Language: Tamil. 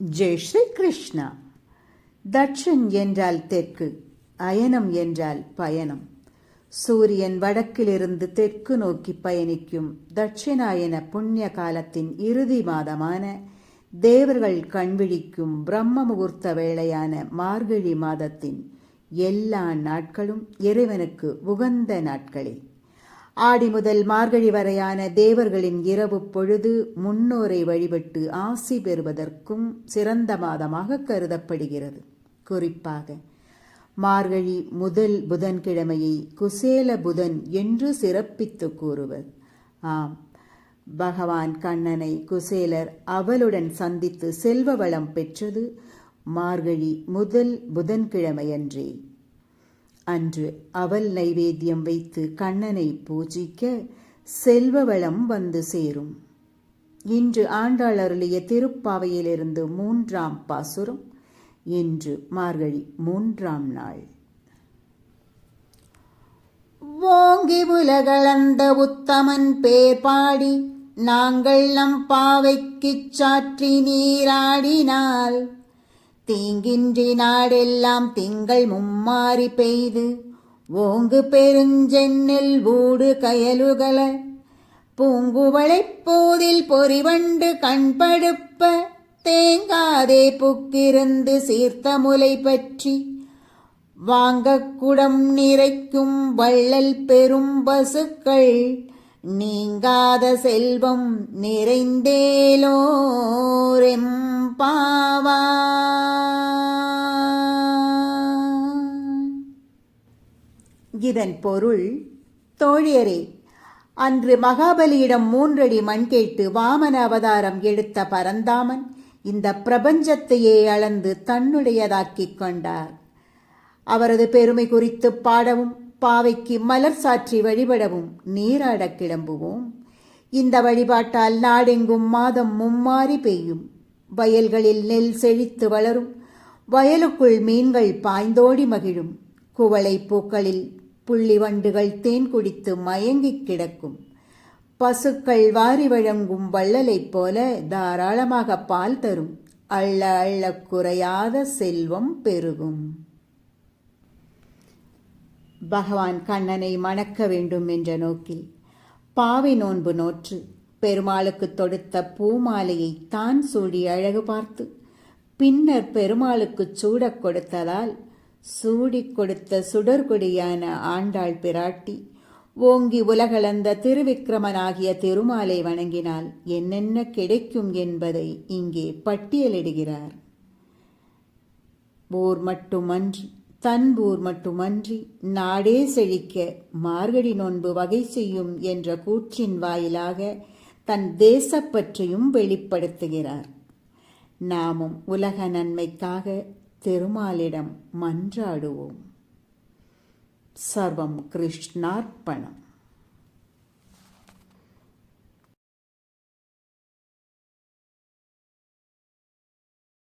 ஜெய் ஸ்ரீ கிருஷ்ணா தட்சன் என்றால் தெற்கு அயனம் என்றால் பயணம். சூரியன் வடக்கிலிருந்து தெற்கு நோக்கி பயணிக்கும் தட்சிணாயன புண்ணிய காலத்தின் இறுதி மாதமான தேவர்கள் கண்விழிக்கும் பிரம்ம முகூர்த்த வேளையான மார்கழி மாதத்தின் எல்லா நாட்களும் இறைவனுக்கு உகந்த நாட்களே. ஆடி முதல் மார்கழி வரையான தேவர்களின் இரவு பொழுது முன்னோரை வழிபட்டு ஆசி பெறுவதற்கும் சிறந்த மாதமாக கருதப்படுகிறது. குறிப்பாக மார்கழி முதல் புதன்கிழமையை குசேல புதன் என்று சிறப்பித்து கூறுவர். ஆம் பகவான் கண்ணனை குசேலர் அவளுடன் சந்தித்து செல்வ வளம் பெற்றது மார்கழி முதல் புதன்கிழமையன்றே. அன்று அவல் நைவேத்தியம் வைத்து கண்ணனை பூஜிக்க செல்வ வளம் வந்து சேரும். இன்று ஆண்டாள் அருளிய திருப்பாவையிலிருந்து மூன்றாம் பாசுரம். இன்று மார்கழி மூன்றாம் நாள். ஓங்கி உலகளந்த உத்தமன் பேர் பாடி நாங்கள் நம் பாவைக்குச் சாற்றி நீராடினால் தீங்கின்றி நாடெல்லாம் திங்கள் மும்மாறி பெய்து. ஓங்கு பெருஞ்சென்னில் ஊடு கயலுகல பூங்குவளை போதில் பொறிவண்டு கண்படுப்ப தேங்காதே புக்கிருந்து சீர்த்த முலை பற்றி. வாங்கக் குடம் நிறைக்கும் வள்ளல் பெரும் பசுக்கள் நீங்காத செல்வம் நிறைந்தேலோரெம்பாவா இதன் பொருள் தோழியரே அன்று மகாபலியிடம் மூன்றடி மண் கேட்டு வாமன அவதாரம் எடுத்த பரந்தாமன் இந்த பிரபஞ்சத்தையே அளந்து தன்னுடையதாக்கிக் கொண்டார். அவரது பெருமை குறித்து பாடவும் பாவைக்கு மலர் சாற்றி வழிபடவும் நீராடக் கிளம்புவோம். இந்த வழிபாட்டால் நாடெங்கும் மாதம் மும்மாறி பெய்யும். வயல்களில் நெல் செழித்து வளரும். வயலுக்குள் மீன்கள் பாய்ந்தோடி மகிழும். குவளை பூக்களில் புள்ளி வண்டுகள் தேன் குடித்து மயங்கிக் கிடக்கும். பசுக்கள் வாரி வழங்கும் வள்ளலைப் போல தாராளமாக பால் தரும். அள்ள அள்ள குறையாத செல்வம் பெருகும். பகவான் கண்ணனை மணக்க வேண்டும் என்ற நோக்கில் பாவை நோன்பு நோற்று பெருமாளுக்கு தொடுத்த பூமாலையை தான் சூடி அழகு பார்த்து பின்னர் பெருமாளுக்கு சூடக் கொடுத்ததால் சூடிக் கொடுத்த சுடர்கொடியான ஆண்டாள் பிராட்டி ஓங்கி உலகளந்த திருவிக்கிரமனாகிய திருமாலை வணங்கினால் என்னென்ன கிடைக்கும் என்பதை இங்கே பட்டியலிடுகிறார். ஊர் மட்டுமன்றி தன்பூர் மட்டுமன்றி நாடே செழிக்க மார்கழி நோன்பு வகை செய்யும் என்ற கூற்றின் வாயிலாக தன் தேசப்பற்றையும் வெளிப்படுத்துகிறார். நாமும் உலக நன்மைக்காக திருமாலிடம் மன்றாடுவோம். சர்வம் கிருஷ்ணார்ப்பணம்.